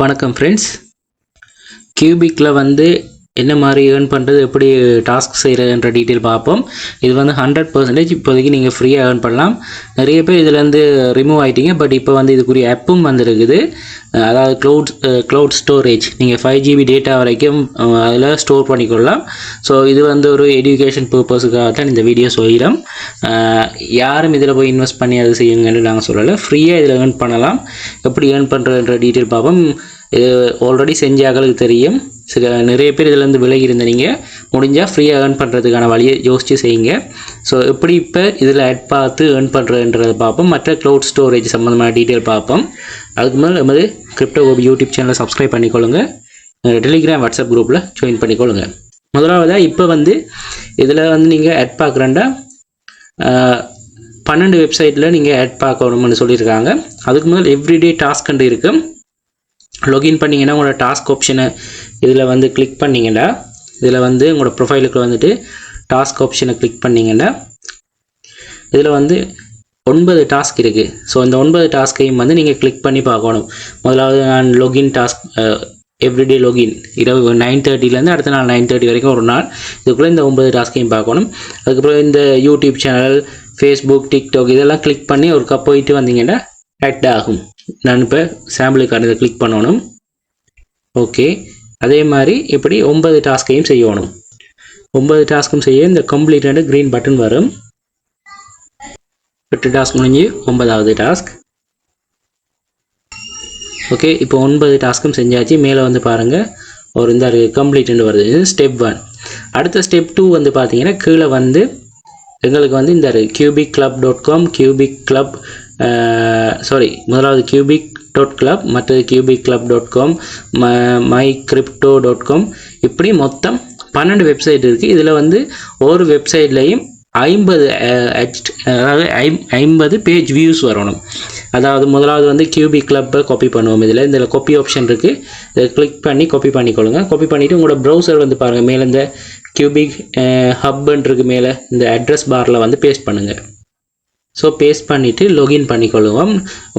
வணக்கம் ஃப்ரெண்ட்ஸ் கியூபிக்கில் வந்து என்ன மாதிரி ஏர்ன் பண்ணுறது எப்படி டாஸ்க் செய்கிறதுன்ற டீட்டெயில் பார்ப்போம். இது வந்து ஹண்ட்ரட் பர்சன்டேஜ் இப்போதைக்கு நீங்கள் ஃப்ரீயாக ஏர்ன் பண்ணலாம். நிறைய பேர் இதுலேருந்து ரிமூவ் ஆகிட்டீங்க பட் இப்போ வந்து இதுக்குரிய ஆப்பும் வந்துருக்குது. அதாவது க்ளவுட் க்ளவுட் ஸ்டோரேஜ் நீங்கள் ஃபைவ் ஜிபி டேட்டா வரைக்கும் அதில் ஸ்டோர் பண்ணிக்கொள்ளலாம். ஸோ இது வந்து ஒரு எஜுகேஷன் பர்பஸுக்காக தான் இந்த வீடியோ சொல்கிறோம் யாரும் இதில் போய் இன்வெஸ்ட் பண்ணி அதை செய்யுங்கன்னு நாங்கள் சொல்லலை. ஃப்ரீயாக இதில் ஏர்ன் பண்ணலாம். எப்படி ஏர்ன் பண்ணுறதுன்ற டீட்டெயில் பார்ப்போம். இது ஆல்ரெடி செஞ்சாக்களுக்கு தெரியும். சில நிறைய பேர் இதுலேருந்து விலகி இருந்த நீங்கள் முடிஞ்சால் ஃப்ரீயாக ஏர்ன் பண்ணுறதுக்கான வழியை யோசித்து செய்யுங்க. ஸோ எப்படி இப்போ இதில் ஆட் பார்த்து ஏர்ன் பண்ணுறதுன்றதை பார்ப்போம். மற்ற க்ளவுட் ஸ்டோரேஜ் சம்மந்தமான டீட்டெயில் பார்ப்போம். அதுக்கு மேலே நமது கிரிப்டோ கோபி யூடியூப் சேனலை சப்ஸ்கிரைப் பண்ணிக்கொள்ளுங்கள் டெலிகிராம் வாட்ஸ்அப் குரூப்பில் ஜாயின் பண்ணிக்கொள்ளுங்க. முதலாவதாக இப்போ வந்து இதில் வந்து நீங்கள் ஆட் பார்க்குறேன்டா. பன்னெண்டு வெப்சைட்டில் நீங்கள் ஆட் பார்க்கணும்னு சொல்லியிருக்காங்க. அதுக்கு முதல் எவ்ரிடே டாஸ்க் இருக்குது லாகின் பண்ணிங்கன்னா உங்களோட டாஸ்க் ஆப்ஷனை இதில் வந்து கிளிக் பண்ணிங்கன்னா இதில் வந்து உங்களோட ப்ரொஃபைலுக்கு வந்துட்டு டாஸ்க் ஆப்ஷனை கிளிக் பண்ணிங்கன்னா இதில் வந்து ஒன்பது டாஸ்க் இருக்குது ஸோ இந்த ஒன்பது டாஸ்க்கையும் வந்து நீங்கள் கிளிக் பண்ணி பார்க்கணும். முதலாவது நான் லொகின் டாஸ்க் எவ்ரிடே லொகின் இரவு நைன் தேர்ட்டிலேருந்து அடுத்த நாள் நைன் தேர்ட்டி வரைக்கும் ஒரு நாள். இதுக்குள்ளே இந்த ஒன்பது டாஸ்கையும் பார்க்கணும். அதுக்கப்புறம் இந்த யூடியூப் சேனல் ஃபேஸ்புக் டிக்டாக் இதெல்லாம் கிளிக் பண்ணி ஒருக்கா போயிட்டு வந்தீங்கன்னா ஆக்ட் ஆகும். நான் இப்போ சாம்பிளுக்கான இதை கிளிக் பண்ணணும். ஓகே அதே மாதிரி இப்படி ஒன்பது டாஸ்கையும் செய்யணும். ஒன்பது டாஸ்க்கும் செய்ய இந்த கம்ப்ளீட்டட் க்ரீன் பட்டன் வரும். எட்டு டாஸ்க் முடிஞ்சு ஒன்பதாவது டாஸ்க் ஓகே இப்போ ஒன்பது டாஸ்க்கும் செஞ்சாச்சு. மேலே வந்து பாருங்கள் ஒரு இந்த கம்ப்ளீட்னு வருது. ஸ்டெப் ஒன் அடுத்த ஸ்டெப் டூ வந்து பார்த்தீங்கன்னா கீழே வந்து எங்களுக்கு வந்து இந்த cubic club dot com cubic club sorry முதலாவது கியூபிக் டாட் கிளப் மற்றது cubic club dot com my crypto dot com இப்படி மொத்தம் பன்னெண்டு வெப்சைட் இருக்குது இதில் வந்து ஒரு வெப்சைட்லேயும் ஐம்பது அதாவது ஐம்பது பேஜ் வியூஸ் வரணும். அதாவது முதலாவது வந்து கியூபி கிளப்பை காப்பி பண்ணுவோம் இதில். இதில் காப்பி ஆப்ஷன் இருக்குது இதை கிளிக் பண்ணி காப்பி பண்ணிக்கொள்ளுங்க. காப்பி பண்ணிவிட்டு உங்களோட ப்ரௌசர் வந்து பாருங்கள் மேலே இந்த கியூபிக் ஹப்புன்றிருக்கு மேலே இந்த அட்ரஸ் பாரில் வந்து பேஸ்ட் பண்ணுங்கள் ஸோ பேஸ்ட் பண்ணிவிட்டு login பண்ணிக்கொள்ளுவோம்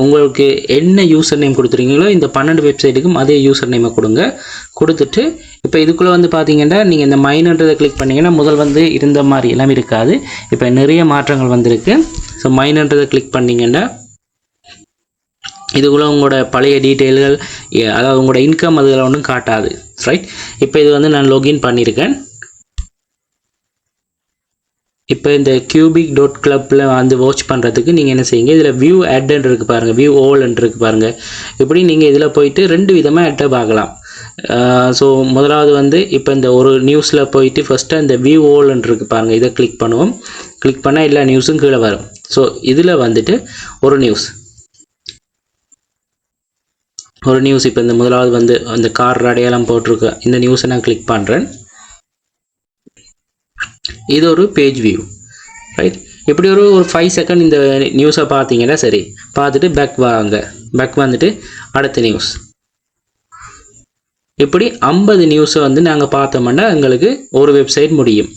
உங்களுக்கு என்ன யூசர் நேம் கொடுத்துருக்கீங்களோ இந்த பன்னெண்டு வெப்சைட்டுக்கும் அதே யூசர் நேமை கொடுங்க. கொடுத்துட்டு இப்போ இதுக்குள்ளே வந்து பார்த்தீங்கன்னா நீங்கள் இந்த மைனன்றதை கிளிக் பண்ணிங்கன்னா முதல் வந்து இருந்த மாதிரி எல்லாம் இருக்காது. இப்போ நிறைய மாற்றங்கள் வந்திருக்கு. ஸோ மைனன்றதை கிளிக் பண்ணீங்கன்னா இதுக்குள்ளே உங்களோட பழைய டீட்டெயில்கள் அதாவது உங்களோட இன்கம் அதில் ஒன்றும் காட்டாது. ரைட் இப்போ இது வந்து நான் login பண்ணியிருக்கேன் இப்போ இந்த கியூபிக் டாட் கிளப்பில் வந்து வாட்ச் பண்ணுறதுக்கு நீங்கள் என்ன செய்யுங்க? இதில் வியூ ஆட்ன்னு இருக்குது பாருங்கள் வியூ ஓல்ன்னு இருக்குது பாருங்கள் இப்படி நீங்கள் இதில் போயிட்டு ரெண்டு விதமாக ஆட்டை பார்க்கலாம். ஸோ முதலாவது வந்து இப்போ இந்த ஒரு நியூஸில் போயிட்டு ஃபஸ்ட்டு இந்த வியூ ஓல்ன்னு இருக்குது பாருங்கள் இதை கிளிக் பண்ணுவோம். கிளிக் பண்ணால் எல்லா நியூஸும் கீழே வரும். ஸோ இதில் வந்துட்டு ஒரு நியூஸ் ஒரு நியூஸ் இப்போ இந்த முதலாவது வந்து அந்த கார் அடையாளம் போட்டிருக்கு. இந்த நியூஸை நான் கிளிக் பண்ணுறேன் இது ஒரு பேஜ் வியூ ரைட் இப்படி ஒரு ஒரு ஃபைவ் செகண்ட் இந்த நியூஸை பார்த்தீங்கன்னா சரி பார்த்துட்டு பேக் வாங்க பேக் வந்துட்டு அடுத்த நியூஸ் இப்படி ஐம்பது நியூஸை வந்து நாங்கள் பார்த்தோம்னா எங்களுக்கு ஒரு வெப்சைட் முடியும்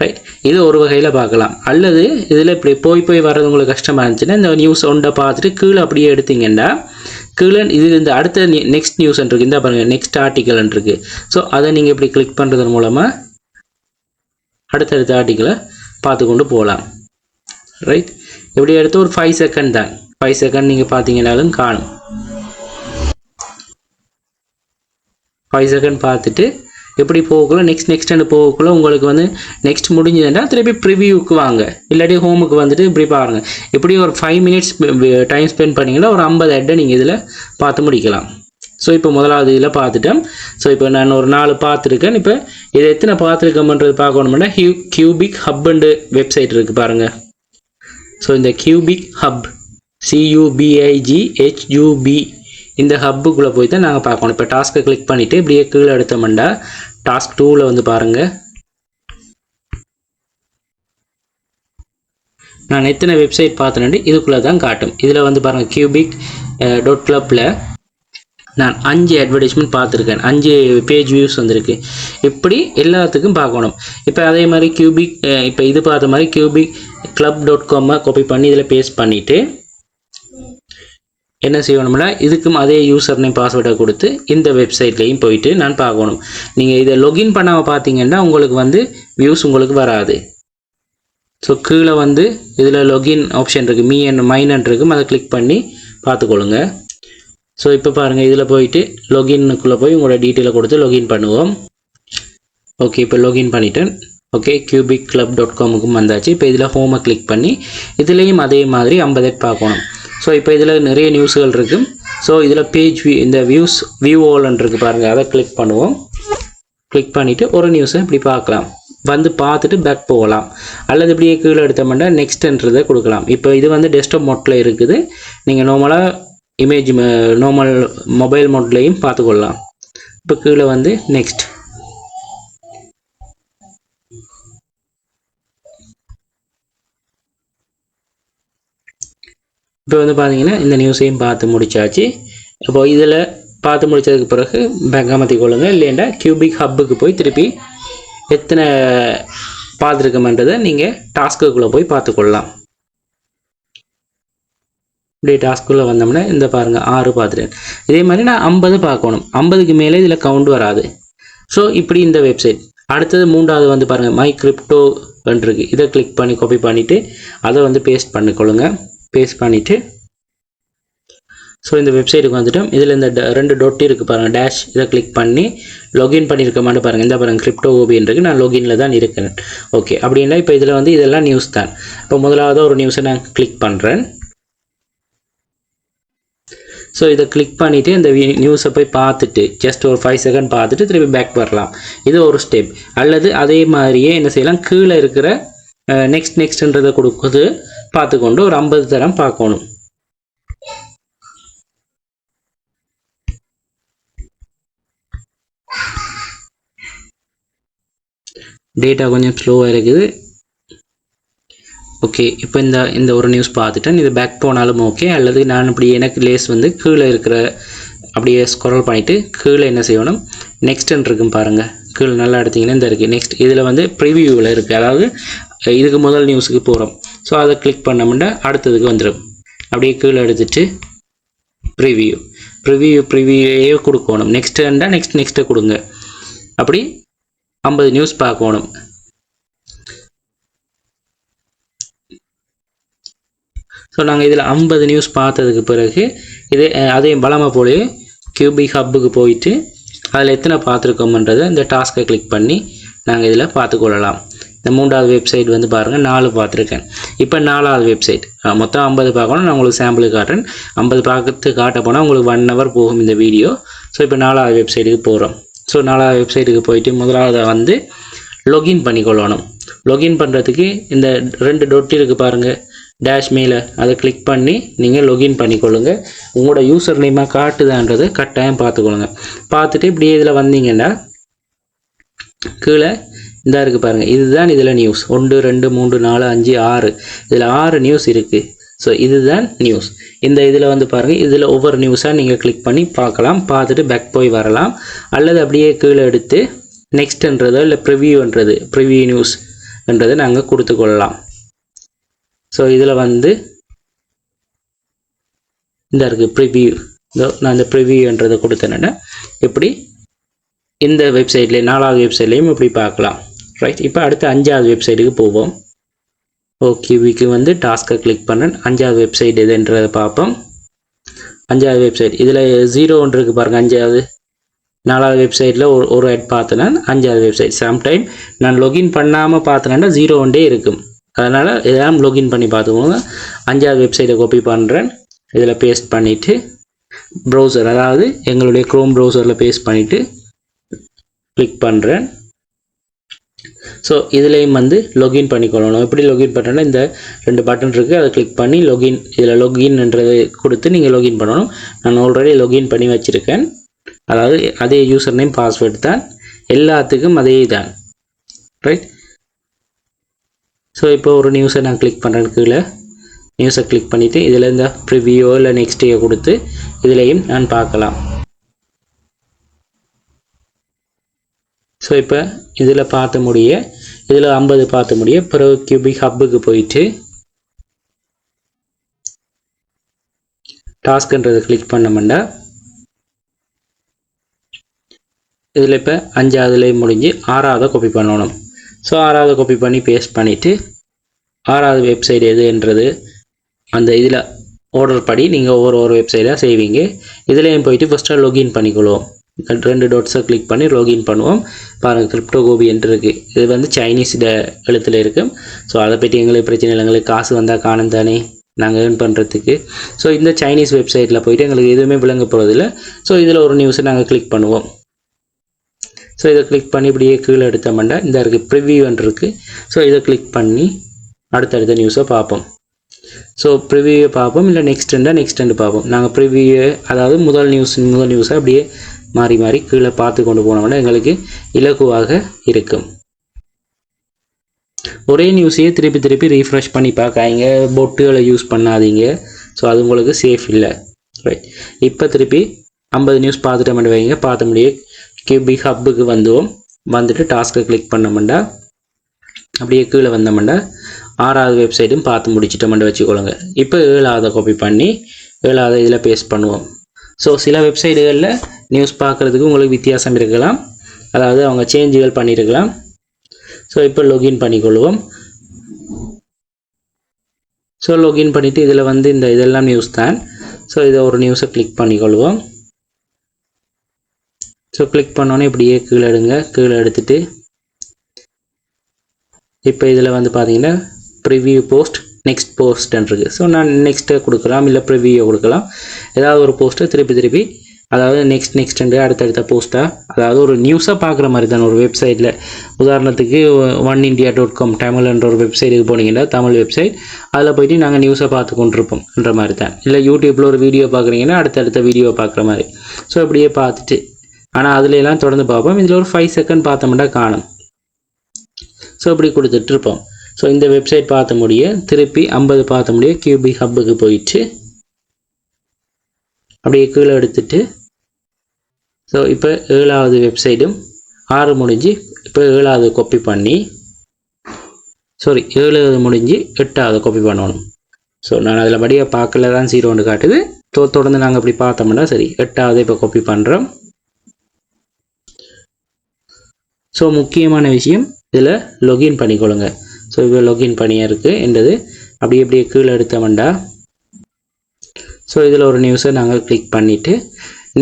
ரைட் இது ஒரு வகையில் பார்க்கலாம். அல்லது இதில் இப்படி போய் போய் வர்றது உங்களுக்கு கஷ்டமாக இருந்துச்சுன்னா இந்த நியூஸ் ஒன்றை பார்த்துட்டு கீழே அப்படியே எடுத்தீங்கன்னா கீழே இது இந்த அடுத்த நெக்ஸ்ட் நியூஸ் இருக்குது இந்த பாருங்கள் நெக்ஸ்ட் ஆர்டிக்கல் இருக்குது ஸோ அதை நீங்கள் இப்படி கிளிக் பண்ணுறதன் மூலமாக அடுத்தடுத்த ஆர்டிக்கலை பார்த்து கொண்டு போகலாம். ரைட் இப்படி எடுத்து ஒரு ஃபைவ் செகண்ட் தான். ஃபைவ் செகண்ட் நீங்கள் பார்த்தீங்கனாலும் காணும். ஃபைவ் செகண்ட் பார்த்துட்டு எப்படி போகக்குள்ள நெக்ஸ்ட் நெக்ஸ்ட் போகக்குள்ள உங்களுக்கு வந்து நெக்ஸ்ட் முடிஞ்சதுன்னா திருப்பி ப்ரிவியூக்கு வாங்க. இல்லாட்டி ஹோமுக்கு வந்துட்டு இப்படி பாருங்கள் இப்படி ஒரு ஃபைவ் மினிட்ஸ் டைம் ஸ்பெண்ட் பண்ணிங்கன்னா ஒரு ஐம்பது ஹெட்டை நீங்கள் இதில் பார்த்து முடிக்கலாம். ஸோ இப்போ முதலாவது இதில் பார்த்துட்டேன் ஸோ இப்போ நான் ஒரு நாலு பார்த்துருக்கேன். இப்போ இதை எத்தனை பார்த்துருக்கோம்ன்றது பார்க்கணும்னா ஹியூ கியூபிக் ஹப்புண்டு வெப்சைட் இருக்குது பாருங்கள் ஸோ இந்த கியூபிக் ஹப் சியூபிஐஜி ஹெச்யூபி இந்த ஹப்புக்குள்ளே போய் தான் நாங்கள் பார்க்கணும். இப்போ டாஸ்க்கை கிளிக் பண்ணிவிட்டு இப்படியே கீழே எடுத்தோம்னா டாஸ்க் டூவில் வந்து பாருங்கள் நான் எத்தனை வெப்சைட் பார்த்தேன்னு இதுக்குள்ளே தான் காட்டும். இதில் வந்து பாருங்கள் கியூபிக் டோட் கிளப்பில் நான் அஞ்சு அட்வர்டைஸ்மெண்ட் பார்த்துருக்கேன். அஞ்சு பேஜ் வியூஸ் வந்திருக்கு. இப்படி எல்லாத்துக்கும் பார்க்கணும். இப்போ அதே மாதிரி கியூபிக் இப்போ இது பார்த்த மாதிரி கியூபிக் கிளப் டாட் காமை காப்பி பண்ணி இதில் பேஸ்ட் பண்ணிவிட்டு என்ன செய்யணும்னா இதுக்கும் அதே யூசர் நேம் பாஸ்வேர்டை கொடுத்து இந்த வெப்சைட்லேயும் போயிட்டு நான் பார்க்கணும். நீங்கள் இதை லொகின் பண்ணாமல் பார்த்தீங்கன்னா உங்களுக்கு வந்து வியூஸ் உங்களுக்கு வராது. ஸோ கீழே வந்து இதில் லொகின் ஆப்ஷன் இருக்குது மீ அண்ட் மைன் இருக்கும். அதை கிளிக் பண்ணி பார்த்துக்கொள்ளுங்கள் ஸோ இப்போ பாருங்கள் இதில் போயிட்டு லொகின்னுக்குள்ளே போய் உங்களோட டீட்டெயிலை கொடுத்து லொகின் பண்ணுவோம். ஓகே இப்போ லொகின் பண்ணிட்டேன். ஓகே கியூபிக் கிளப் டாட் காமுக்கும் வந்தாச்சு. இப்போ இதில் ஹோமை கிளிக் பண்ணி இதுலேயும் அதே மாதிரி ஐம்பது பார்க்கணும். ஸோ இப்போ இதில் நிறைய நியூஸ்கள் இருக்குது ஸோ இதில் பேஜ் வியூ இந்த வியூஸ் வியூ ஓலன் இருக்குது பாருங்கள் அதை கிளிக் பண்ணுவோம். கிளிக் பண்ணிவிட்டு ஒரு நியூஸை இப்படி பார்க்கலாம். வந்து பார்த்துட்டு பேக் போகலாம். அல்லது இப்படியே கீழே எடுத்தோம்னா நெக்ஸ்ட்ன்றதை கொடுக்கலாம். இப்போ இது வந்து டெஸ்க்டாப் மோட்டில் இருக்குது. நீங்கள் நார்மலாக இமேஜ் நார்மல் மொபைல் மோட்லேயும் பார்த்துக்கொள்ளலாம். இப்போ கீழே வந்து நெக்ஸ்ட் இப்போ வந்து பார்த்தீங்கன்னா இந்த நியூஸையும் பார்த்து முடிச்சாச்சு. இப்போ இதில் பார்த்து முடிச்சதுக்கு பிறகு பேங்க் அமர்த்தி கொள்ளுங்க. இல்லைண்டா கியூபிக் ஹப்புக்கு போய் திருப்பி எத்தனை பார்த்துருக்கோமன்றதை நீங்கள் டாஸ்க்குள்ளே போய் பார்த்துக்கொள்ளலாம். இப்படி டாஸ்க்குள்ளே வந்தோம்னா இந்த பாருங்கள் ஆறு பார்த்துட்டேன். இதே மாதிரி நான் ஐம்பது பார்க்கணும். ஐம்பதுக்கு மேலே இதில் கவுண்ட் வராது. ஸோ இப்படி இந்த வெப்சைட் அடுத்தது மூன்றாவது வந்து பாருங்கள் மை கிரிப்டோ இருக்கு இதை கிளிக் பண்ணி காப்பி பண்ணிவிட்டு அதை வந்து பேஸ்ட் பண்ணிக்கொள்ளுங்க. பேஸ்ட் பண்ணிவிட்டு ஸோ இந்த வெப்சைட்டுக்கு வந்துட்டோம். இதில் இந்த ட- ரெண்டு டொட்டி இருக்குது பாருங்கள் டேஷ் இதை கிளிக் பண்ணி லாகின் பண்ணியிருக்கமான்னு பாருங்கள் இந்த பாருங்கள் கிரிப்டோ ஓபின் நான் லாகின்ல தான் இருக்கிறேன். ஓகே அப்படின்னா இப்போ இதில் வந்து இதெல்லாம் நியூஸ் தான். இப்போ முதலாவது ஒரு நியூஸை நான் கிளிக் பண்ணுறேன் ஸோ இதை கிளிக் பண்ணிவிட்டு இந்த நியூஸை போய் பார்த்துட்டு ஜஸ்ட் ஒரு ஃபைவ் செகண்ட் பார்த்துட்டு திருப்பி பேக் வரலாம். இது ஒரு ஸ்டெப் அல்லது அதே மாதிரியே என்ன செய்யலாம்? கீழே இருக்கிற நெக்ஸ்ட் நெக்ஸ்ட்ன்றதை கொடுக்குது. பார்த்துக்கொண்டு ஒரு ஐம்பது தரம் பார்க்கணும். டேட்டா கொஞ்சம் ஸ்லோவாக இருக்குது. ஓகே இப்போ இந்த இந்த ஒரு நியூஸ் பார்த்துட்டேன். இது பேக் போனாலும் ஓகே அல்லது நான் இப்படி எனக்கு லேஸ் வந்து கீழே இருக்கிற அப்படியே ஸ்க்ரோல் பண்ணிவிட்டு கீழே என்ன செய்யணும்? நெக்ஸ்ட்ன்னு இருக்கும் பாருங்கள் கீழே நல்லா எடுத்தீங்கன்னா இந்த இருக்குது நெக்ஸ்ட் இதில் வந்து ப்ரிவியூவில் இருக்குது அதாவது இதுக்கு முதல் நியூஸுக்கு போகிறோம் ஸோ அதை கிளிக் பண்ணோம்னா அடுத்ததுக்கு வந்துடும் அப்படியே கீழே எடுத்துட்டு ப்ரிவியூ ப்ரிவியூ ப்ரிவியூவே கொடுக்கணும். நெக்ஸ்ட்டுண்டா நெக்ஸ்ட் நெக்ஸ்ட்டு கொடுங்க. அப்படி ஐம்பது நியூஸ் பார்க்கணும். ஸோ நாங்கள் இதில் ஐம்பது நியூஸ் பார்த்ததுக்கு பிறகு இதே அதையும் அதே பலமாக போலயே கியூபி ஹப்புக்கு போயிட்டு அதில் எத்தனை பார்த்துருக்கோம்ன்றதை இந்த டாஸ்க்கை கிளிக் பண்ணி நாங்கள் இதில் பார்த்துக்கொள்ளலாம் இந்த மூன்றாவது வெப்சைட் வந்து பாருங்கள் நாலு பார்த்துருக்கேன். இப்போ நாலாவது வெப்சைட் மொத்தம் ஐம்பது பார்க்கணும் நான் உங்களுக்கு சாம்பிளுக்கு காட்டுறேன். ஐம்பது பார்க்கறது காட்ட போனால் உங்களுக்கு ஒன் ஹவர் போகும் இந்த வீடியோ ஸோ இப்போ நாலாவது வெப்சைட்டுக்கு போகிறோம் ஸோ நாலாவது வெப்சைட்டுக்கு போயிட்டு முதலாவது வந்து லொகின் பண்ணிக்கொள்ளணும் லொகின் பண்ணுறதுக்கு இந்த ரெண்டு டொட்டி இருக்குது பாருங்கள் டேஷ் மேலே அதை கிளிக் பண்ணி நீங்கள் லொகின் பண்ணிக்கொள்ளுங்க. உங்களோட யூசர் நேமாக காட்டுதான்றதை கட்டாயம் பார்த்துக்கொள்ளுங்க. பார்த்துட்டு இப்படியே இதில் வந்தீங்கன்னா கீழே இதாக இருக்குது பாருங்கள் இதுதான் இதில் நியூஸ் ஒன்று ரெண்டு மூன்று நாலு அஞ்சு ஆறு. இதில் ஆறு நியூஸ் இருக்குது ஸோ இதுதான் நியூஸ் இந்த இதில் வந்து பாருங்கள் இதில் ஒவ்வொரு நியூஸாக நீங்கள் கிளிக் பண்ணி பார்க்கலாம். பார்த்துட்டு பேக் போய் வரலாம். அல்லது அப்படியே கீழே எடுத்து நெக்ஸ்ட்ன்றதோ இல்லை ப்ரிவியூன்றது ப்ரிவியூ நியூஸ்ன்றதை நாங்கள் கொடுத்துக்கொள்ளலாம். ஸோ இதில் வந்து இந்த இருக்குது ப்ரிவியூ இதோ நான் இந்த ப்ரிவியூன்றதை கொடுத்தேன்னா இப்படி இந்த வெப்சைட்லேயே நாலாவது வெப்சைட்லேயும் இப்படி பார்க்கலாம். ரைட் இப்போ அடுத்து அஞ்சாவது வெப்சைட்டுக்கு போவோம். ஓகே வீக்கு வந்து டாஸ்க்கை கிளிக் பண்ணேன். அஞ்சாவது வெப்சைட் எதுன்றதை பார்ப்போம். அஞ்சாவது வெப்சைட் இதில் ஜீரோ ஒன்று இருக்குது பாருங்கள் அஞ்சாவது. நாலாவது வெப்சைட்டில் ஒரு ஒரு ஆட் பார்த்தேன்னா அஞ்சாவது வெப்சைட் சம்டைம் நான் லொகின் பண்ணாமல் பார்த்தேன்னா ஜீரோ ஒன்றே இருக்கும். அதனால் இதெல்லாம் லோகின் பண்ணி பார்த்துக்கோங்க. அஞ்சாவது வெப்சைட்டை காப்பி பண்ணுறேன் இதில் பேஸ்ட் பண்ணிவிட்டு ப்ரௌசர் அதாவது எங்களுடைய க்ரோம் ப்ரௌசரில் பேஸ்ட் பண்ணிவிட்டு கிளிக் பண்ணுறேன் ஸோ இதுலேயும் வந்து லொகின் பண்ணிக்கொள்ளணும். எப்படி லொகின் பண்ணுறேன்னா இந்த ரெண்டு பட்டன் இருக்குது அதை கிளிக் பண்ணி லொகின் இதில் login-ன்றதை கொடுத்து நீங்கள் லொகின் பண்ணணும். நான் ஆல்ரெடி லொகின் பண்ணி வச்சுருக்கேன். அதாவது அதே யூசர் நேம் பாஸ்வேர்டு தான். எல்லாத்துக்கும் அதே தான் ரைட் ஸோ இப்போ ஒரு நியூஸை நான் கிளிக் பண்ணுறேன் கீழே. நியூஸை கிளிக் பண்ணிவிட்டு இதில் இந்த ப்ரிவியூ இல்லை நெக்ஸ்டையோ கொடுத்து இதுலேயும் நான் பார்க்கலாம். ஸோ இப்போ இதில் பார்த்த முடிய இதில் ஐம்பது பார்த்த முடிய பிறகு கியூபிக் ஹப்புக்கு போயிட்டு டாஸ்க்ன்றதை கிளிக் பண்ணோம்னா இதில் இப்போ அஞ்சாவதுலேயும் முடிஞ்சு ஆறாவதை காப்பி பண்ணணும். ஸோ ஆறாவது காப்பி பண்ணி பேஸ்ட் பண்ணிவிட்டு ஆறாவது வெப்சைட் எதுன்றது அந்த இதில் ஆர்டர் படி நீங்கள் ஒவ்வொரு ஒரு வெப்சைட்டாக செய்வீங்க. இதுலேயும் போயிட்டு ஃபஸ்ட்டாக login பண்ணிக்கொள்வோம். ரெண்டு டாட்ஸை கிளிக் பண்ணி லாகின் பண்ணுவோம். பாருங்கள் கிரிப்டோ கோபி என்று இருக்குது இது வந்து சைனீஸ் இத எழுத்தில் இருக்கும் ஸோ அதை பற்றி எங்களுக்கு பிரச்சனை இல்லை. எங்களுக்கு காசு வந்தால் காணும் தானே. நாங்கள் ஏர்ன் பண்ணுறதுக்கு ஸோ இந்த சைனீஸ் வெப்சைட்டில் போயிட்டு எங்களுக்கு எதுவுமே விளங்க போகிறதில்ல ஸோ இதில் ஒரு நியூஸை நாங்கள் கிளிக் பண்ணுவோம். ஸோ இதை கிளிக் பண்ணி இப்படியே கீழே எடுத்தோம்னா இந்த இருக்குது ப்ரிவியூன்னு இருக்குது ஸோ இதை கிளிக் பண்ணி அடுத்தடுத்த நியூஸை பார்ப்போம். ஸோ ப்ரிவியூவை பார்ப்போம். இல்லை நெக்ஸ்ட்டுண்டா நெக்ஸ்ட்டு பார்ப்போம். நாங்கள் ப்ரிவியூ அதாவது முதல் நியூஸ் முதல் நியூஸை அப்படியே மாறி மாறி கீழே பார்த்து கொண்டு போனோம்னா எங்களுக்கு இலகுவாக இருக்கும். ஒரே நியூஸையே திருப்பி திருப்பி ரீஃப்ரெஷ் பண்ணி பார்க்காதீங்க. பொட்டுகளை யூஸ் பண்ணாதீங்க. ஸோ அது உங்களுக்கு சேஃப் இல்லை. ரைட் இப்போ திருப்பி ஐம்பது நியூஸ் பார்த்துட்ட மட்டும் வைங்க. பார்த்த முடியே கிபி ஹப்புக்கு வந்துவோம். வந்துட்டு டாஸ்க்கை கிளிக் பண்ணமுண்டா. அப்படியே கீழே வந்தோம்னா ஆறாவது வெப்சைட்டும் பார்த்து முடிச்சிட்டோம்னு வச்சுக்கொள்ளுங்க இப்போ ஏழாவதை காப்பி பண்ணி ஏழாவது இதில் பேஸ்ட் பண்ணுவோம். ஸோ சில வெப்சைட்டுகளில் நியூஸ் பார்க்குறதுக்கு உங்களுக்கு வித்தியாசம் இருக்கலாம். அதாவது அவங்க சேஞ்சுகள் பண்ணியிருக்கலாம் ஸோ இப்போ லொகின் பண்ணிக்கொள்வோம். ஸோ லொகின் பண்ணிவிட்டு இதில் வந்து இந்த இதெல்லாம் நியூஸ் தான். ஸோ இதை ஒரு நியூஸை கிளிக் பண்ணிக்கொள்வோம். ஸோ கிளிக் பண்ணோன்னே இப்படியே கீழே எடுங்க. கீழே எடுத்துட்டு இப்போ இதில் வந்து பார்த்தீங்கன்னா ப்ரிவியூ போஸ்ட் நெக்ஸ்ட் போஸ்ட்ன்னு இருக்குது ஸோ நான் நெக்ஸ்ட்டை கொடுக்கலாம் இல்லை ப்ரிவியூ கொடுக்கலாம். ஏதாவது ஒரு போஸ்ட்டை திருப்பி திருப்பி அதாவது நெக்ஸ்ட் நெக்ஸ்ட்டு அடுத்தடுத்த போஸ்ட்டாக அதாவது ஒரு நியூஸாக பார்க்குற மாதிரி தான் ஒரு வெப்சைட்டில் உதாரணத்துக்கு ஒன் இண்டியா டாட் காம் தமிழ்ன்ற ஒரு வெப்சைட்டுக்கு போனீங்கன்னா தமிழ் வெப்சைட் அதில் போயிட்டு நாங்கள் நியூஸை பார்த்து கொண்டிருப்போம்ன்ற மாதிரி தான். இல்லை யூடியூப்பில் ஒரு வீடியோ பார்க்குறீங்கன்னா அடுத்தடுத்த வீடியோ பார்க்குற மாதிரி. ஸோ இப்படியே பார்த்துட்டு ஆனால் அதுல எல்லாம் தொடர்ந்து பார்ப்போம். இதில் ஒரு ஃபைவ் செகண்ட் பார்த்தோம்னா காணும். ஸோ இப்படி கொடுத்துட்டு இருப்போம் ஸோ இந்த வெப்சைட் பார்த்த முடிய திருப்பி ஐம்பது பார்த்த முடிய கியூபி ஹப்புக்கு போயிட்டு அப்படியே கீழே எடுத்துட்டு ஸோ இப்போ ஏழாவது வெப்சைட்டும் ஆறு முடிஞ்சு இப்போ ஏழாவது காப்பி பண்ணி சாரி ஏழாவது முடிஞ்சு எட்டாவது காப்பி பண்ணணும். ஸோ நான் அதில் படியாக பார்க்கல தான் ஜீரோ காட்டுது. தொடர்ந்து நாங்கள் அப்படி பார்த்தோம்னா சரி எட்டாவது இப்போ காப்பி பண்ணுறோம் ஸோ முக்கியமான விஷயம் இதில் லொகின் பண்ணிக்கொள்ளுங்க. ஸோ இப்போ லொகின் பண்ணியாக இருக்குது என்றது அப்படியே அப்படியே கீழே எடுத்தோம்டா ஸோ இதில் ஒரு நியூஸை நாங்கள் கிளிக் பண்ணிவிட்டு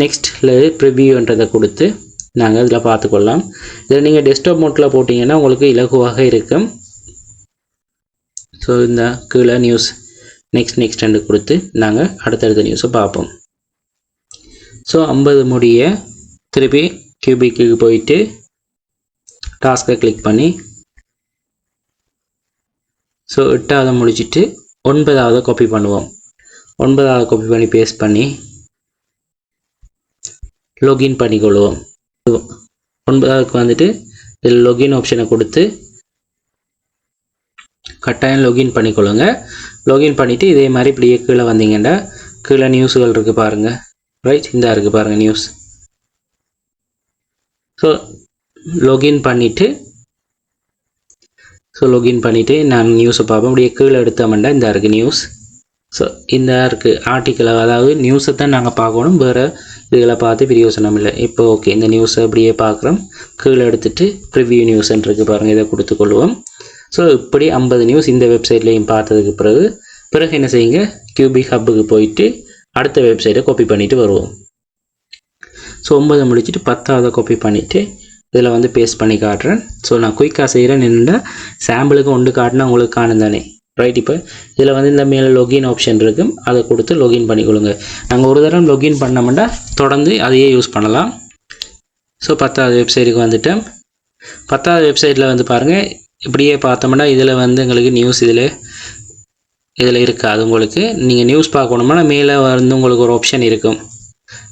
நெக்ஸ்ட்டில் ப்ரிவியூன்றதை கொடுத்து நாங்கள் இதில் பார்த்துக்கொள்ளலாம். இதில் நீங்கள் டெஸ்க்டாப் மோட்டில் போட்டிங்கன்னா உங்களுக்கு இலகுவாக இருக்கும். ஸோ இந்த கீழே நியூஸ் நெக்ஸ்ட் நெக்ஸ்ட் கொடுத்து நாங்கள் அடுத்தடுத்த நியூஸை பார்ப்போம். ஸோ ஐம்பது முடிய திருப்பி கியூபிக்கு போயிட்டு டாஸ்க்கை கிளிக் பண்ணி ஸோ எட்டாவது முடிச்சுட்டு ஒன்பதாவது காப்பி பண்ணுவோம். ஒன்பதாவது காப்பி பண்ணி பேஸ்ட் பண்ணி லொகின் பண்ணிக்கொள்வோம். ஒன்பதாவதுக்கு வந்துட்டு இதில் லொகின் ஆப்ஷனை கொடுத்து கட்டாயம் லொகின் பண்ணிக்கொள்ளுங்க. லொகின் பண்ணிவிட்டு இதே மாதிரி இப்படியே கீழே வந்தீங்கன்னா கீழே நியூஸுகள் இருக்குது பாருங்கள் ரைட் இந்த இருக்குது பாருங்கள் நியூஸ் ஸோ login பண்ணிவிட்டு ஸோ login பண்ணிவிட்டு நான் நியூஸை பார்ப்போம் அப்படியே கீழே எடுத்தோம்னா இந்த இருக்குது நியூஸ் ஸோ இந்த இருக்குது ஆர்டிக்கல் அதாவது நியூஸை தான் நாங்கள் பார்க்கணும். வேறு இதுகளை பார்த்து பிரியோசனம் இல்லை. இப்போ ஓகே இந்த நியூஸை அப்படியே பார்க்குறோம். கீழே எடுத்துட்டு ப்ரிவியூ நியூஸ்ன்னு இருக்குது பாருங்கள் இதை கொடுத்துக்கொள்வோம் ஸோ இப்படி ஐம்பது நியூஸ் இந்த வெப்சைட்லேயும் பார்த்ததுக்கு பிறகு பிறகு என்ன செய்யுங்க? கியூபி ஹப்புக்கு போயிட்டு அடுத்த வெப்சைட்டை காப்பி பண்ணிவிட்டு வருவோம். ஸோ ஒன்பதை முடிச்சுட்டு பத்தாவது காப்பி பண்ணிவிட்டு இதில் வந்து பேஸ்ட் பண்ணி காட்டுறேன். ஸோ நான் குயிக்காக செய்கிறேன் என்னென்னா சாம்பிளுக்கு ஒன்று காட்டினா உங்களுக்கு காணும் தானே. ரைட் இப்போ இதில் வந்து இந்த மேலே லொகின் ஆப்ஷன் இருக்கும். அதை கொடுத்து லொகின் பண்ணிக்கொள்ளுங்க. நாங்கள் ஒரு தடவை லொகின் பண்ணோம்னா தொடர்ந்து அதையே யூஸ் பண்ணலாம். ஸோ பத்தாவது வெப்சைட்டுக்கு வந்துட்டேன். பத்தாவது வெப்சைட்டில் வந்து பாருங்கள் இப்படியே பார்த்தோம்னா இதில் வந்து எங்களுக்கு நியூஸ் இதில் இதில் இருக்காது உங்களுக்கு. நீங்கள் நியூஸ் பார்க்கணும்னா மேலே வந்து உங்களுக்கு ஒரு ஆப்ஷன் இருக்கும்.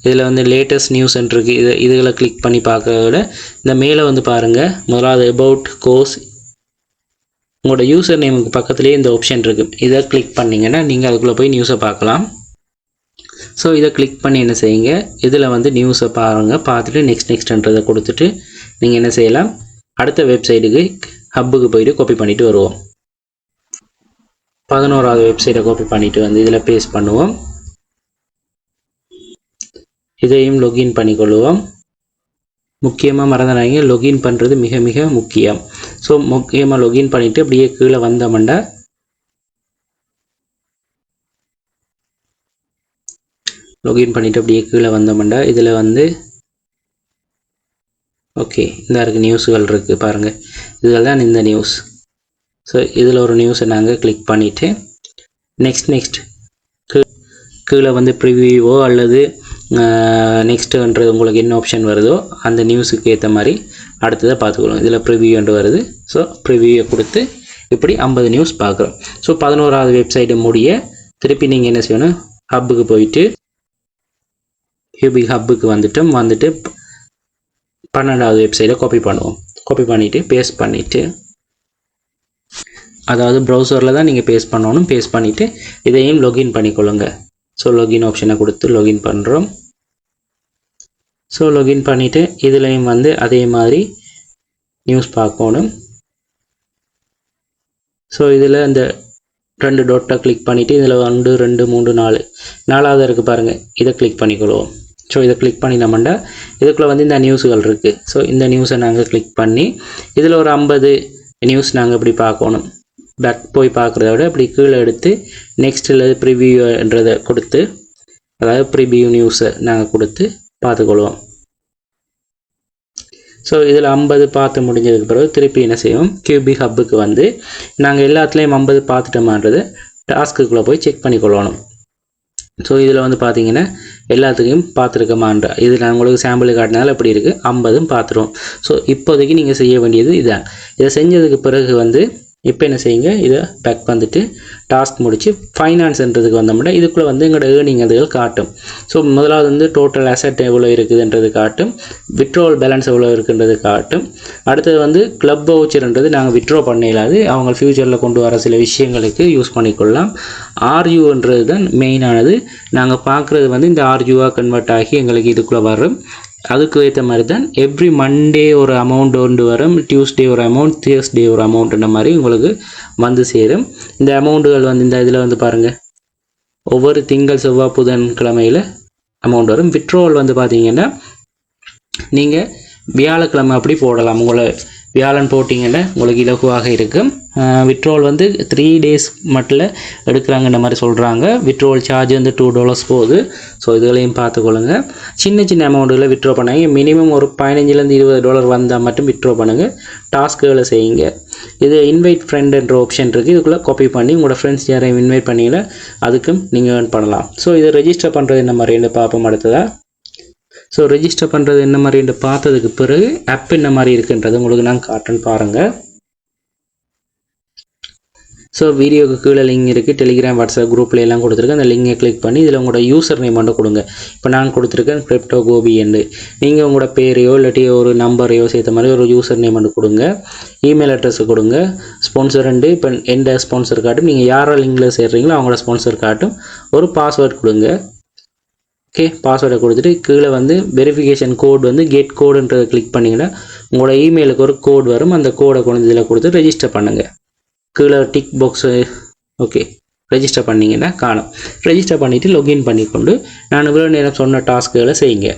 இதில் வந்து லேட்டஸ்ட் நியூஸ் இருக்குது இது இதுகளை கிளிக் பண்ணி பார்க்கறத விட இந்த மேலே வந்து பாருங்கள் முதலாவது அபவுட் கோர்ஸ் உங்களோட யூசர் நேமுக்கு பக்கத்துலேயே இந்த ஆப்ஷன் இருக்குது இதை கிளிக் பண்ணிங்கன்னா நீங்கள் அதுக்குள்ளே போய் நியூஸை பார்க்கலாம். ஸோ இதை கிளிக் பண்ணி என்ன செய்யுங்க? இதில் வந்து நியூஸை பாருங்கள் பார்த்துட்டு நெக்ஸ்ட் நெக்ஸ்ட்ன்றதை கொடுத்துட்டு நீங்கள் என்ன செய்யலாம்? அடுத்த வெப்சைட்டுக்கு ஹப்புக்கு போயிட்டு காப்பி பண்ணிவிட்டு வருவோம். பதினோராவது வெப்சைட்டை காப்பி பண்ணிவிட்டு வந்து இதில் பேஸ்ட் பண்ணுவோம். இதையும் லொகின் பண்ணிக்கொள்வோம். முக்கியமாக மறந்துடாங்க லொகின் பண்ணுறது மிக மிக முக்கியம். ஸோ முக்கியமாக லொகின் பண்ணிவிட்டு அப்படியே கீழே வந்தோம்னா லொகின் பண்ணிவிட்டு அப்படியே கீழே வந்தோம்னா இதில் வந்து ஓகே இந்த இருக்குது நியூஸுகள் இருக்குது பாருங்கள் இதில் தான் இந்த நியூஸ் ஸோ இதில் ஒரு நியூஸை நாங்கள் கிளிக் பண்ணிவிட்டு நெக்ஸ்ட் நெக்ஸ்ட் கீழே வந்து ப்ரிவியூவோ அல்லது நெக்ஸ்ட்டுன்றது உங்களுக்கு என்ன ஆப்ஷன் வருதோ அந்த நியூஸுக்கு ஏற்ற மாதிரி அடுத்ததை பார்த்துக்கலாம் இதில் ப்ரிவியூன்ட்டு வருது. ஸோ ப்ரிவியூவை கொடுத்து இப்படி ஐம்பது நியூஸ் பார்க்குறோம். ஸோ பதினோராவது வெப்சைட்டை முடிய திருப்பி நீங்கள் என்ன செய்யணும்? ஹப்புக்கு போயிட்டு யூபி ஹப்புக்கு வந்துட்டோம். வந்துட்டு பன்னெண்டாவது வெப்சைட்டை காப்பி பண்ணுவோம். காப்பி பண்ணிவிட்டு பேஸ்ட் பண்ணிவிட்டு அதாவது ப்ரௌசரில் தான் நீங்கள் பேஸ்ட் பண்ணணும். பேஸ்ட் பண்ணிவிட்டு இதையும் லொகின் பண்ணிக்கொள்ளுங்க. ஸோ லொகின் ஆப்ஷனை கொடுத்து லொகின் பண்ணுறோம் ஸோ லொகின் பண்ணிவிட்டு இதுலேயும் வந்து அதே மாதிரி நியூஸ் பார்க்கணும். ஸோ இதில் இந்த ரெண்டு டோட்டை கிளிக் பண்ணிவிட்டு இதில் ஒன்று ரெண்டு மூணு நாலு நாலாவது இருக்குது பாருங்கள் இதை கிளிக் பண்ணிக்கொள்வோம். ஸோ இதை கிளிக் பண்ணினோம்னா இதுக்குள்ளே வந்து இந்த நியூஸுகள் இருக்குது ஸோ இந்த நியூஸை நாங்கள் கிளிக் பண்ணி இதில் ஒரு ஐம்பது நியூஸ் நாங்கள் இப்படி பார்க்கணும். பேக் போய் பார்க்குறத விட இப்படி கீழே எடுத்து நெக்ஸ்ட்டில் ப்ரிவியூன்றதை கொடுத்து அதாவது ப்ரிவியூ நியூஸை நாங்கள் கொடுத்து பார்த்துக்கொள்வோம். ஸோ இதில் ஐம்பது பார்த்து முடிஞ்சதுக்கு பிறகு திருப்பி என்ன செய்வோம்? கியூபி ஹப்புக்கு வந்து நாங்கள் எல்லாத்துலேயும் ஐம்பது பார்த்துட்டோமான்றது டாஸ்க்குள்ளே போய் செக் பண்ணிக்கொள்ளணும். ஸோ இதில் வந்து பார்த்தீங்கன்னா எல்லாத்துக்கும் பார்த்துருக்கமான்ற இது நான் உங்களுக்கு சாம்பிள் காட்டினால எப்படி இருக்குது ஐம்பதும் பார்த்துருவோம். ஸோ இப்போதைக்கு நீங்கள் செய்ய வேண்டியது இதுதான் இதை செஞ்சதுக்கு பிறகு வந்து இப்போ என்ன செய்யுங்க? இதை பேக் வந்துட்டு டாஸ்க் முடித்து ஃபைனான்ஸ்ன்றதுக்கு வந்தோம்னா இதுக்குள்ளே வந்து எங்களோட ஏர்னிங் அதுகள் காட்டும். ஸோ முதலாவது வந்து டோட்டல் அசட் எவ்வளோ இருக்குதுன்றது காட்டும். விட்ரோவல் பேலன்ஸ் எவ்வளோ இருக்குன்றது காட்டும். அடுத்தது வந்து கிளப் வவுச்சர்ன்றது நாங்கள் விட்ரோ பண்ணிடலாது அவங்க ஃப்யூச்சரில் கொண்டு வர சில விஷயங்களுக்கு யூஸ் பண்ணிக்கொள்ளலாம். ஆர்யூன்றது தான் மெயினானது நாங்கள் பார்க்குறது வந்து இந்த ஆர்யூவாக கன்வெர்ட் ஆகி எங்களுக்கு இதுக்குள்ளே வரும். அதுக்கு ஏற்ற மாதிரி தான் எவ்ரி மண்டே ஒரு அமௌண்ட் ஒன்று வரும் டியூஸ்டே ஒரு அமௌண்ட் தியர்ஸ்டே ஒரு அமௌண்ட்ன்ற மாதிரி உங்களுக்கு வந்து சேரும். இந்த அமௌண்ட்டுகள் வந்து இந்த இதில் வந்து பாருங்கள் ஒவ்வொரு திங்கள் செவ்வாய் புதன் கிழமையில் அமௌண்ட் வரும். விட்ரோவல் வந்து பார்த்தீங்கன்னா நீங்கள் வியாழக்கிழமை அப்படி போடலாம். உங்களை வியாழன் போட்டிங்கன்னா உங்களுக்கு இலகுவாக இருக்கும். விட்ரோல் வந்து த்ரீ டேஸ் மட்டும் எடுக்கிறாங்கன்ற மாதிரி சொல்கிறாங்க விட்ரோல் சார்ஜ் வந்து டூ டாலர்ஸ் போகுது. ஸோ இதுகளையும் பார்த்துக்கொள்ளுங்க. சின்ன சின்ன அமௌண்ட்டுகளை விட்ரோ பண்ணாங்க. மினிமம் ஒரு பதினஞ்சுலேருந்து இருபது டாலர் வந்தால் மட்டும் விட்ரோ பண்ணுங்கள் டாஸ்க்குகளை செய்யுங்க. இது இன்வைட் ஃப்ரெண்டுன்ற ஆப்ஷன் இருக்குது இதுக்குள்ளே காப்பி பண்ணி உங்களோட ஃப்ரெண்ட்ஸ் யாரையும் இன்வைட் பண்ணிங்கன்னா அதுக்கும் நீங்கள் ஏர்ன் பண்ணலாம். ஸோ இதை ரெஜிஸ்டர் பண்ணுறது என்ன மாதிரின்னு பார்ப்போம் அடுத்ததாக ஸோ ரெஜிஸ்டர் பண்ணுறது என்ன மாதிரின்னு பார்த்ததுக்கு பிறகு ஆப் என்ன மாதிரி இருக்குன்றது உங்களுக்கு நான் காட்டுன்னு பாருங்கள் ஸோ வீடியோக்கு கீழே லிங்க் இருக்குது டெலிகிராம் வாட்ஸ்அப் குரூப்பில் எல்லாம் கொடுத்துருக்கேன். அந்த லிங்கை கிளிக் பண்ணி இதில் உங்களோட யூசர் நேம் மட்டும் கொடுங்க. இப்போ நான் கொடுத்துருக்கேன் கிரிப்டோ கோபி என்று நீங்கள் உங்களோட பேரையோ இல்லாட்டி ஒரு நம்பரையோ சேர்த்த மாதிரி ஒரு யூசர் நேம் மட்டும் கொடுங்க. இமெயில் அட்ரஸ் கொடுங்க. ஸ்பான்சர் ரெண்டு. இப்போ எந்த ஸ்பான்சர் காட்டும் நீங்கள் யாரோ லிங்கில் சேர்றீங்களோ அவங்களோட ஸ்பான்சர் காட்டும் ஒரு பாஸ்வேர்ட் கொடுங்க. ஓகே பாஸ்வேர்டை கொடுத்துட்டு கீழே வந்து வெரிஃபிகேஷன் கோட் வந்து கெட் கோடுன்றதை கிளிக் பண்ணிங்கன்னா உங்களோட இமெயிலுக்கு ஒரு கோட் வரும். அந்த கோடை கொண்டு இதில் கொடுத்து ரெஜிஸ்டர் பண்ணுங்கள் கீழே டிக் பாக்ஸு ஓகே ரெஜிஸ்டர் பண்ணிங்கன்னா காணும். ரெஜிஸ்டர் பண்ணிவிட்டு லொகின் பண்ணிக்கொண்டு நான் இவ்வளோ நேரம் சொன்ன டாஸ்க்குகளை செய்யுங்க.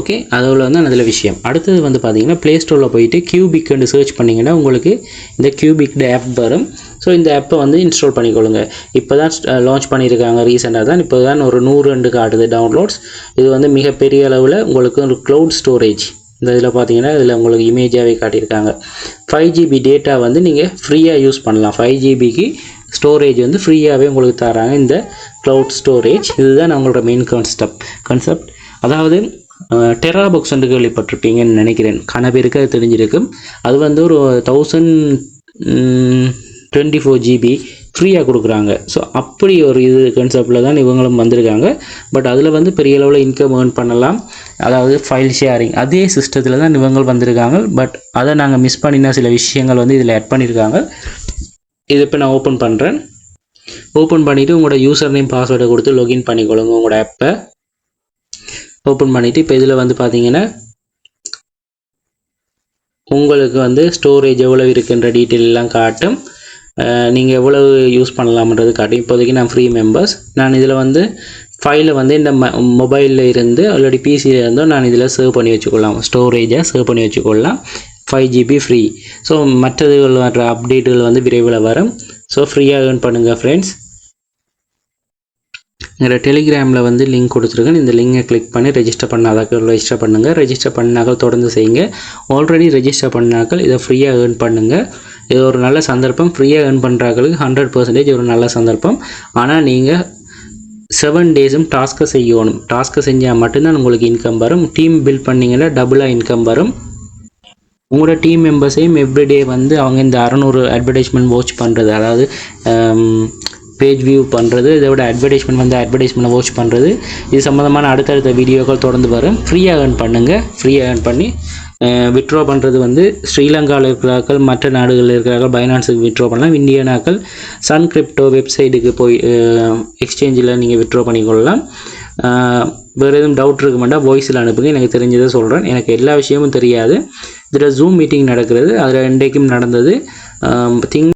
ஓகே அதில் வந்து அதில் விஷயம். அடுத்தது வந்து பார்த்தீங்கன்னா ப்ளே ஸ்டோரில் போயிட்டு கியூபிக்னு சர்ச் பண்ணிங்கன்னா உங்களுக்கு இந்த கியூபிக் ஆப் வரும். ஸோ இந்த ஆப்பை வந்து இன்ஸ்டால் பண்ணிக்கொள்ளுங்க. இப்போ தான் லான்ச் பண்ணியிருக்காங்க ரீசெண்டாக தான். இப்போ தான் ஒரு நூறு ரெண்டு காட்டுது டவுன்லோட்ஸ் இது வந்து மிகப்பெரிய அளவில் உங்களுக்கு ஒரு க்ளவுட் ஸ்டோரேஜ் இந்த இதில் பார்த்தீங்கன்னா இதில் உங்களுக்கு இமேஜாகவே காட்டியிருக்காங்க. ஃபைவ் ஜிபி டேட்டா வந்து நீங்கள் ஃப்ரீயாக யூஸ் பண்ணலாம். ஃபைவ் ஜிபிக்கு ஸ்டோரேஜ் வந்து ஃப்ரீயாகவே உங்களுக்கு தராங்க இந்த க்ளவுட் ஸ்டோரேஜ் இதுதான் நம்மளோட மெயின் கான்செப்ட் கான்செப்ட் அதாவது டெரா புக்ஸ் வந்து கேள்விப்பட்டிருப்பீங்கன்னு நினைக்கிறேன். கன பேருக்கு அது தெரிஞ்சிருக்கும் அது வந்து ஒரு தௌசண்ட் டுவெண்ட்டி ஃபோர் ஜிபி ஃப்ரீயாக கொடுக்குறாங்க. ஸோ அப்படி ஒரு இது கான்செப்டில் தான் இவங்களும் வந்திருக்காங்க. பட் அதில் வந்து பெரிய அளவில் இன்கம் ஏர்ன் பண்ணலாம். அதாவது ஃபைல் ஷேரிங் அதே சிஸ்டத்தில் தான் இவங்க வந்திருக்காங்க. பட் அதை நாங்கள் மிஸ் பண்ணின சில விஷயங்கள் வந்து இதில் ஆட் பண்ணியிருக்காங்க இதை இப்போ நான் ஓப்பன் பண்ணுறேன் ஓப்பன் பண்ணிவிட்டு உங்களோட யூசர் நேம் பாஸ்வேர்டை கொடுத்து லொகின் பண்ணிக்கொள்ளுங்க உங்களோட ஆப்பை ஓப்பன் பண்ணிவிட்டு இப்போ இதில் வந்து பார்த்தீங்கன்னா உங்களுக்கு வந்து ஸ்டோரேஜ் எவ்வளவு இருக்குன்ற டீட்டெயில் எல்லாம் காட்டும். நீங்கள் எவ்வளவு யூஸ் பண்ணலாம்ன்றது காட்டும். இப்போதைக்கு நான் ஃப்ரீ மெம்பர்ஸ் நான் இதில் வந்து ஃபைலை வந்து இந்த ம மொபைலில் இருந்து ஆல்ரெடி பிசியில் இருந்தோ நான் இதில் சேவ் பண்ணி வச்சுக்கொள்ளலாம். ஸ்டோரேஜை சேவ் பண்ணி வச்சுக்கொள்ளலாம். ஃபைவ் ஜிபி ஃப்ரீ ஸோ மற்றதுகள் வர அப்டேட்டுகள் வந்து விரைவில் வரும். ஸோ ஃப்ரீயாக ஏர்ன் பண்ணுங்கள் ஃப்ரெண்ட்ஸ் எங்களோட டெலிகிராமில் வந்து லிங்க் கொடுத்துருக்கேன். இந்த லிங்கை கிளிக் பண்ணி ரெஜிஸ்டர் பண்ணாதாக்கள் ரெஜிஸ்டர் பண்ணுங்கள் ரெஜிஸ்டர் பண்ணாக்கள் தொடர்ந்து செய்யுங்க. ஆல்ரெடி ரெஜிஸ்டர் பண்ணாக்கள் இதை ஃப்ரீயாக ஏர்ன் பண்ணுங்கள் இது ஒரு நல்ல சந்தர்ப்பம். ஃப்ரீயாக ஏர்ன் பண்ணுறாக்களுக்கு ஹண்ட்ரட் பர்சன்டேஜ் ஒரு நல்ல சந்தர்ப்பம். ஆனால் நீங்கள் செவன் டேஸும் டாஸ்க்கை செய்யணும். டாஸ்க்கை செஞ்சால் மட்டும்தான் உங்களுக்கு இன்கம் வரும். டீம் பில்ட் பண்ணிங்கன்னா டபுளாக இன்கம் வரும். உங்களோட டீம் மெம்பர்ஸையும் எவ்ரிடே வந்து அவங்க இந்த அறநூறு அட்வர்டைஸ்மெண்ட் வாட்ச் பண்ணுறது அதாவது பேஜ் வியூ பண்ணுறது இதை விட அட்வர்டைஸ்மெண்ட் வந்து அட்வர்டைஸ்மெண்ட் வாட்ச் பண்ணுறது இது சம்மந்தமான அடுத்தடுத்த வீடியோக்கள் தொடர்ந்து வரும். ஃப்ரீயாக ஏர்ன் பண்ணுங்கள் ஃப்ரீயாக ஏர்ன் பண்ணி விட்ரா பண்ணுறது வந்து ஸ்ரீலங்காவில் இருக்கிறார்கள் மற்ற நாடுகளில் இருக்கிறார்கள் பைனான்ஸுக்கு விட்ரா பண்ணலாம். இந்தியனாக்கள் சன் கிரிப்டோ வெப்சைட்டுக்கு போய் எக்ஸ்சேஞ்சில் நீங்கள் விட்ரா பண்ணிக்கொள்ளலாம். வேறு எதுவும் டவுட் இருக்க மாட்டால் வாய்ஸில் அனுப்புங்க. எனக்கு தெரிஞ்சதை சொல்கிறேன் எனக்கு எல்லா விஷயமும் தெரியாது. இதில் ஜூம் மீட்டிங் நடக்கிறது. அதில் இன்றைக்கும் நடந்தது. திங்